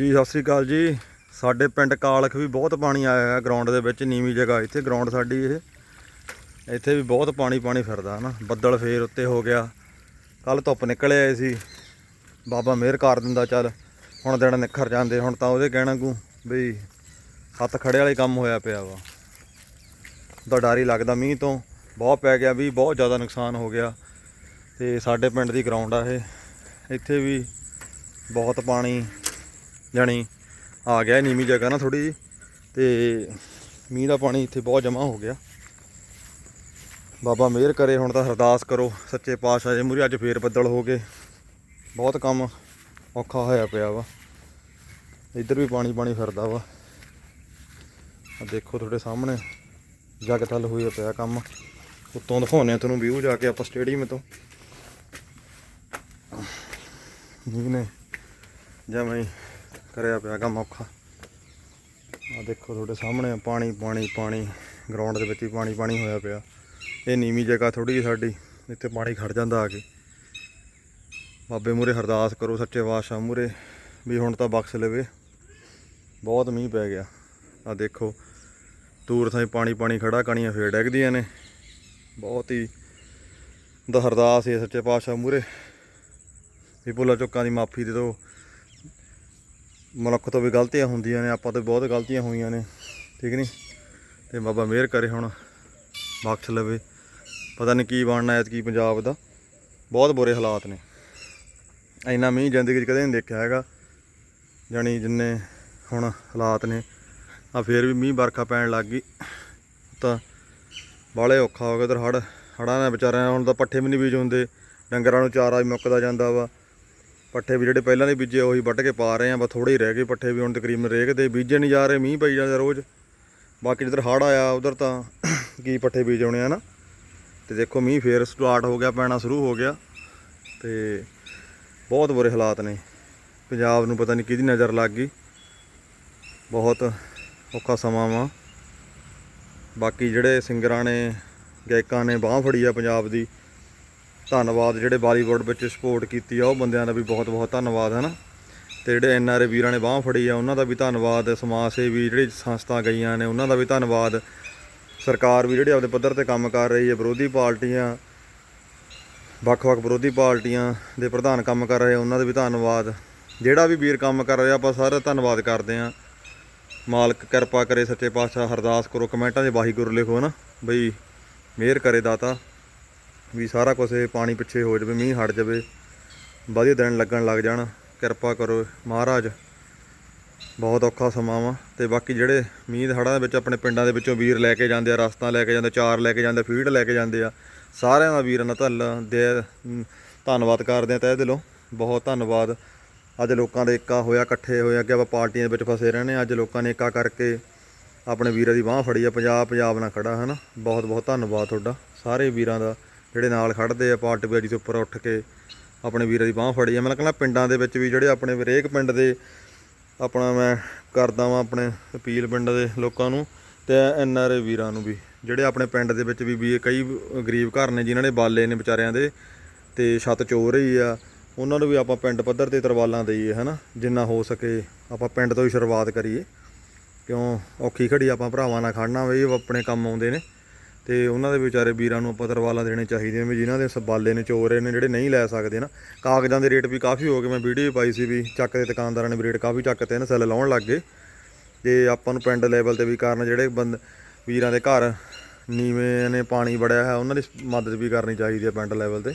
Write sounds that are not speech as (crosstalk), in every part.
ਜੀ, ਸਤਿ ਸ੍ਰੀ ਅਕਾਲ ਜੀ। ਸਾਡੇ ਪਿੰਡ ਕਾਲਖ ਵੀ ਬਹੁਤ ਪਾਣੀ ਆਇਆ ਹੈ ਗਰਾਊਂਡ ਦੇ ਵਿੱਚ, ਨੀਵੀਂ ਜਗ੍ਹਾ। ਇੱਥੇ ਗਰਾਊਂਡ ਸਾਡੀ ਇਹ। ਇੱਥੇ ਵੀ ਬਹੁਤ ਪਾਣੀ ਪਾਣੀ ਫਿਰਦਾ, ਹਨਾ। ਬੱਦਲ ਫੇਰ ਉੱਤੇ ਹੋ ਗਿਆ। ਕੱਲ ਧੁੱਪ ਨਿਕਲ ਆਏ ਸੀ। ਬਾਬਾ ਮਿਹਰ ਕਰ ਦਿੰਦਾ, ਚੱਲ। ਹੁਣ ਦਿਨ ਨਿਖਰ ਜਾਂਦੇ, ਹੁਣ ਤਾਂ ਉਹਦੇ ਕਹਿਣਾ ਕੂ ਬਈ ਹੱਥ ਖੜੇ ਵਾਲੇ ਕੰਮ ਹੋਇਆ ਪਿਆ ਵਾ। ਦਾ ਡਰ ਹੀ ਲੱਗਦਾ, ਮੀਂਹ ਤੋਂ ਬਹੁਤ ਪੈ ਗਿਆ, ਵੀ ਬਹੁਤ ਜ਼ਿਆਦਾ ਨੁਕਸਾਨ ਹੋ ਗਿਆ। ਤੇ ਸਾਡੇ ਪਿੰਡ ਦੀ ਗਰਾਊਂਡ ਆ ਇਹ। ਇੱਥੇ ਵੀ ਬਹੁਤ ਪਾਣੀ ਜਾਣੀ ਆ ਗਿਆ ਨੀਵੀਂ ਜਗ੍ਹਾ ਨਾ ਥੋੜੀ ਜੀ ਤੇ ਮੀਂਹ ਦਾ ਪਾਣੀ ਇੱਥੇ ਬਹੁਤ ਜਮ੍ਹਾਂ ਹੋ ਗਿਆ। ਬਾਬਾ ਮਿਹਰ ਕਰੇ ਹੁਣ ਤਾਂ ਅਰਦਾਸ ਕਰੋ, ਸੱਚੇ ਪਾਤਸ਼ਾਹ ਜੀ। ਮੂਰੀ ਅੱਜ ਫੇਰ ਬੱਦਲ ਹੋ ਗਏ। ਬਹੁਤ ਕੰਮ ਔਖਾ ਹੋਇਆ ਪਿਆ ਵਾ। ਇੱਧਰ ਵੀ ਪਾਣੀ ਪਾਣੀ ਫਿਰਦਾ ਵਾ। ਆ ਦੇਖੋ ਤੁਹਾਡੇ ਸਾਹਮਣੇ, ਜਗ ਥਲ ਹੋਇਆ ਪਿਆ ਕੰਮ। ਉੱਤੋਂ ਦਿਖਾਉਂਦੇ ਆ ਤੁਹਾਨੂੰ ਵਿਊ ਜਾ ਕੇ ਆਪਾਂ ਸਟੇਡੀਅਮ ਤੋਂ। ਜੀ ਨੇ ਜਿਵੇਂ ਕਰਿਆ ਪਿਆ ਕੰਮ ਔਖਾ। ਆ ਦੇਖੋ ਤੁਹਾਡੇ ਸਾਹਮਣੇ ਪਾਣੀ ਪਾਣੀ ਪਾਣੀ ਗਰਾਊਂਡ ਦੇ ਵਿੱਚ ਹੀ ਪਾਣੀ ਪਾਣੀ ਹੋਇਆ ਪਿਆ। ਇਹ ਨੀਵੀਂ ਜਗ੍ਹਾ ਥੋੜੀ ਜਿਹੀ ਸਾਡੀ, ਇੱਥੇ ਪਾਣੀ ਖੜ ਜਾਂਦਾ ਆ ਕੇ। ਬਾਬੇ ਮੂਰੇ ਅਰਦਾਸ ਕਰੋ, ਸੱਚੇ ਪਾਤਸ਼ਾਹ ਮੂਰੇ ਵੀ ਹੁਣ ਤਾਂ ਬਖਸ਼ ਲਵੇ। ਬਹੁਤ ਮੀਂਹ ਪੈ ਗਿਆ। ਆ ਦੇਖੋ, ਦੂਰ ਥਾਈ ਪਾਣੀ ਪਾਣੀ ਖੜਾ ਕਣੀਆਂ ਫੇਰ ਡੈਗਦੀਆਂ ਨੇ। ਬਹੁਤ ਹੀ ਦਾ, ਅਰਦਾਸ ਹੈ ਸੱਚੇ ਪਾਤਸ਼ਾਹ ਮੂਰੇ ਵੀ ਭੁੱਲਾਂ ਚੁੱਕਾਂ ਦੀ ਮਾਫੀ ਦੇ ਦਿਓ। ਮਨੁੱਖ ਤੋਂ ਵੀ ਗਲਤੀਆਂ ਹੁੰਦੀਆਂ ਨੇ, ਆਪਾਂ ਤੋਂ ਵੀ ਬਹੁਤ ਗਲਤੀਆਂ ਹੋਈਆਂ ਨੇ, ਠੀਕ ਨਹੀਂ ਤੇ ਬਾਬਾ ਮਿਹਰ ਕਰੇ ਹੁਣ, ਬਖਸ਼ ਲਵੇ। ਪਤਾ ਨਹੀਂ ਕੀ ਬਣਨਾ ਐਤਕੀ ਪੰਜਾਬ ਦਾ। ਬਹੁਤ ਬੁਰੇ ਹਾਲਾਤ ਨੇ। ਇੰਨਾ ਮੀਂਹ ਜ਼ਿੰਦਗੀ 'ਚ ਕਦੇ ਨਹੀਂ ਦੇਖਿਆ ਹੈਗਾ, ਜਾਣੀ ਜਿੰਨੇ ਹੁਣ ਹਾਲਾਤ ਨੇ। ਆ ਫੇਰ ਵੀ ਮੀਂਹ ਵਰਖਾ ਪੈਣ ਲੱਗ ਗਈ। ਤਾਂ ਬਾਲੇ ਔਖਾ ਹੋ ਗਿਆ, ਉਧਰ ਹੜ ਹੜਾਂ ਨੇ ਵਿਚਾਰਿਆਂ ਹੁਣ ਤਾਂ ਪੱਠੇ ਵੀ ਨਹੀਂ ਬੀਜ ਹੁੰਦੇ ਡੰਗਰਾਂ ਨੂੰ ਚਾਰਾ ਵੀ ਮੁੱਕਦਾ ਜਾਂਦਾ ਵਾ। ਪੱਠੇ ਵੀ ਜਿਹੜੇ ਪਹਿਲਾਂ ਦੇ ਬੀਜੇ ਉਹੀ ਵੱਢ ਕੇ ਪਾ ਰਹੇ ਆ, ਬਸ ਥੋੜੇ ਹੀ ਰਹਿ ਗਏ ਪੱਠੇ ਵੀ ਹੁਣ ਤਕਰੀਬਨ ਰੇਗ ਦੇ, ਬੀਜੇ ਨਹੀਂ ਜਾ ਰਹੇ, ਮੀਂਹ ਪਈ ਜਾਂਦਾ ਰੋਜ਼। ਬਾਕੀ ਜਿੱਧਰ ਹੜ ਆਇਆ, ਉਧਰ ਤਾਂ (coughs) ਕੀ ਪੱਠੇ ਬੀਜ ਆਉਣੇ ਆ ਨਾ ਤੇ ਦੇਖੋ, ਮੀਂਹ ਫੇਰ ਸਟਾਰਟ ਹੋ ਗਿਆ, ਪੈਣਾ ਸ਼ੁਰੂ ਹੋ ਗਿਆ। ਤੇ ਬਹੁਤ ਬੁਰੇ ਹਾਲਾਤ ਨੇ। ਪੰਜਾਬ ਨੂੰ ਪਤਾ ਨਹੀਂ ਕਿਹਦੀ ਨਜ਼ਰ ਲੱਗ ਗਈ। ਬਹੁਤ ਔਖਾ ਸਮਾਂ ਵਾ। ਬਾਕੀ ਜਿਹੜੇ ਸਿੰਗਰਾਂ ਨੇ, ਗਾਇਕਾਂ ਨੇ ਬਾਹ ਫੜੀ ਆ ਪੰਜਾਬ ਦੀ ਧੰਨਵਾਦ ਜਿਹੜੇ ਬਾਲੀਵੁੱਡ ਵਿੱਚ ਸਪੋਰਟ ਕੀਤੀ ਆ ਉਹ ਬੰਦਿਆਂ ਦਾ ਵੀ ਬਹੁਤ ਬਹੁਤ ਧੰਨਵਾਦ ਹੈ ਨਾ ਤੇ ਜਿਹੜੇ ਐਨ ਆਰ ਵੀਰਾਂ ਨੇ ਬਾਹ ਫੜੀ ਆ ਉਹਨਾਂ ਦਾ ਵੀ ਧੰਨਵਾਦ ਸਮਾਜ ਸੇਵੀ ਜਿਹੜੀ ਸੰਸਥਾ ਗਈਆਂ ਨੇ ਉਹਨਾਂ ਦਾ ਵੀ ਧੰਨਵਾਦ। ਸਰਕਾਰ ਵੀ ਜਿਹੜੀ ਆਪਦੇ ਪੱਧਰ ਤੇ ਕੰਮ ਕਰ ਰਹੀ ਹੈ ਵਿਰੋਧੀ ਪਾਰਟੀਆਂ ਵੱਖ-ਵੱਖ ਵਿਰੋਧੀ ਪਾਰਟੀਆਂ ਦੇ ਪ੍ਰਧਾਨ ਕੰਮ ਕਰ ਰਹੇ ਆ, ਉਹਨਾਂ ਦਾ ਵੀ ਧੰਨਵਾਦ। ਜਿਹੜਾ ਵੀ ਵੀਰ ਕੰਮ ਕਰ ਰਿਹਾ ਆਪਾਂ ਸਾਰਾ ਧੰਨਵਾਦ ਕਰਦੇ ਆ। ਮਾਲਕ ਕਿਰਪਾ ਕਰੇ ਸੱਚੇ ਪਾਤਸ਼ਾਹ ਅਰਦਾਸ ਕਰੋ ਕਮੈਂਟਾਂ 'ਚ ਵਾਹਿਗੁਰੂ ਲਿਖੋ ਨਾ ਬਈ ਮਿਹਰ ਕਰੇ ਦਾਤਾ। ਵੀ ਸਾਰਾ ਕੁਝ ਪਾਣੀ ਪਿੱਛੇ ਹੋ ਜਾਵੇ, ਮੀਂਹ ਹਟ ਜਾਵੇ, ਵਧੀਆ ਦਿਨ ਲੱਗਣ ਲੱਗ ਜਾਣ। ਕਿਰਪਾ ਕਰੋ ਮਹਾਰਾਜ, ਬਹੁਤ ਔਖਾ ਸਮਾਂ ਵਾ ਤੇ ਬਾਕੀ ਜਿਹੜੇ ਮੀਂਹ ਦੇ ਹੜ੍ਹਾਂ ਦੇ ਵਿੱਚ ਆਪਣੇ ਪਿੰਡਾਂ ਦੇ ਵਿੱਚੋਂ ਵੀਰ ਲੈ ਕੇ ਜਾਂਦੇ ਆ, ਰਸਤਾ ਲੈ ਕੇ ਜਾਂਦੇ ਚਾਰ ਲੈ ਕੇ ਜਾਂਦੇ ਫੀਡ ਲੈ ਕੇ ਜਾਂਦੇ ਆ, ਸਾਰਿਆਂ ਦਾ ਵੀਰਾਂ ਦਾ ਧੰਨ ਦੇ ਧੰਨਵਾਦ ਕਰਦੇ ਆ ਤਹਿ ਦਿਲੋਂ। ਬਹੁਤ ਧੰਨਵਾਦ। ਅੱਜ ਲੋਕਾਂ ਦੇ ਇੱਕਾ ਹੋਇਆ, ਇਕੱਠੇ ਹੋਏ ਅੱਗੇ ਆਪਾਂ ਪਾਰਟੀਆਂ ਦੇ ਵਿੱਚ ਫਸੇ ਰਹਿੰਦੇ ਹਾਂ ਅੱਜ ਲੋਕਾਂ ਨੇ ਏਕਾ ਕਰਕੇ ਆਪਣੇ ਵੀਰਾਂ ਦੀ ਬਾਹ ਫੜੀ ਆ ਪੰਜਾਬ ਪੰਜਾਬ ਨਾਲ ਖੜਾ ਹਨਾ? ਬਹੁਤ ਬਹੁਤ ਧੰਨਵਾਦ ਤੁਹਾਡਾ, ਸਾਰੇ ਵੀਰਾਂ ਦਾ। ਜਿਹੜੇ ਨਾਲ ਖੜਦੇ ਆ ਪਾਰਟ ਬਾਜੀ ਤੋਂ ਉੱਪਰ ਉੱਠ ਕੇ ਆਪਣੇ ਵੀਰਾਂ ਦੀ ਬਾਹ ਫੜੀ ਆ। ਮੈਂ ਕਹਿੰਦਾ ਪਿੰਡਾਂ ਦੇ ਵਿੱਚ ਵੀ ਜਿਹੜੇ ਆਪਣੇ ਹਰੇਕ ਪਿੰਡ ਦੇ ਆਪਣਾ ਮੈਂ ਕਰਦਾ ਵਾਂ ਆਪਣੇ ਅਪੀਲ ਪਿੰਡ ਦੇ ਲੋਕਾਂ ਨੂੰ ਤੇ ਐਨ ਆਰ ਏ ਵੀਰਾਂ ਨੂੰ ਵੀ। ਜਿਹੜੇ ਆਪਣੇ ਪਿੰਡ ਦੇ ਵਿੱਚ ਵੀ ਵੀ ਕਈ ਗਰੀਬ ਘਰ ਨੇ ਜਿਨ੍ਹਾਂ ਨੇ ਬਾਲੇ ਨੇ ਵਿਚਾਰਿਆਂ ਦੇ ਤੇ ਛੱਤ ਚੋ ਰਹੀ ਆ। ਉਹਨਾਂ ਨੂੰ ਵੀ ਆਪਾਂ ਪਿੰਡ ਪੱਧਰ ਤੇ ਤਰਵਾਲਾਂ ਦਈਏ, ਹਨਾ? ਜਿੰਨਾ ਹੋ ਸਕੇ ਆਪਾਂ ਪਿੰਡ ਤੋਂ ਹੀ ਸ਼ੁਰੂਆਤ ਕਰੀਏ। ਕਿਉਂ? ਔਖੀ ਘੜੀ ਆਪਾਂ ਭਰਾਵਾਂ ਨਾਲ ਖੜਨਾ ਵੀ ਆਪਣੇ ਕੰਮ ਆਉਂਦੇ ਨੇ। ਤੇ ਉਹਨਾਂ ਦੇ ਵਿਚਾਰੇ ਵੀਰਾਂ ਨੂੰ ਆਪਾਂ ਤਰਵਾਲਾਂ ਦੇਣੇ ਚਾਹੀਦੀਆਂ ਵੀ ਜਿਨ੍ਹਾਂ ਦੇ ਸਬਾਲੇ ਨੇ, ਚੋਰੇ ਨੇ ਜਿਹੜੇ ਨਹੀਂ ਲੈ ਸਕਦੇ ਨਾ, ਕਾਗਜ਼ਾਂ ਦੇ ਰੇਟ ਵੀ ਕਾਫੀ ਹੋ ਗਏ। ਮੈਂ ਵੀਡੀਓ ਪਾਈ ਸੀ ਵੀ ਚੱਕ ਦੇ ਦੁਕਾਨਦਾਰਾਂ ਨੇ ਰੇਟ ਕਾਫੀ ਚੱਕਤੇ ਨੇ, ਸੈੱਲ ਲਾਉਣ ਲੱਗ ਗਏ। ਤੇ ਆਪਾਂ ਨੂੰ ਪਿੰਡ ਲੈਵਲ ਤੇ ਵੀ ਕਾਰਨ ਜਿਹੜੇ ਬੰਦ ਵੀਰਾਂ ਦੇ ਘਰ ਨੀਵੇਂ ਨੇ, ਪਾਣੀ ਵੜਿਆ ਹੈ ਉਹਨਾਂ ਦੀ ਮਦਦ ਵੀ ਕਰਨੀ ਚਾਹੀਦੀ ਹੈ ਪਿੰਡ ਲੈਵਲ ਤੇ।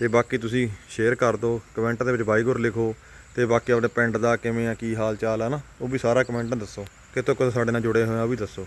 ਤੇ ਬਾਕੀ ਤੁਸੀਂ ਸ਼ੇਅਰ ਕਰ ਦਿਓ ਕਮੈਂਟ ਦੇ ਵਿੱਚ ਵਾਹਿਗੁਰੂ ਲਿਖੋ ਤੇ ਬਾਕੀ ਆਪਣੇ ਪਿੰਡ ਦਾ ਕਿਵੇਂ ਆ, ਕੀ ਹਾਲ ਚਾਲ ਆ ਨਾ, ਉਹ ਵੀ ਸਾਰਾ ਕਮੈਂਟ ਦੱਸੋ। ਕਿਤੋਂ ਕਿਤੋਂ ਸਾਡੇ ਨਾਲ ਜੁੜੇ ਹੋਏ ਆ, ਉਹ ਵੀ ਦੱਸੋ।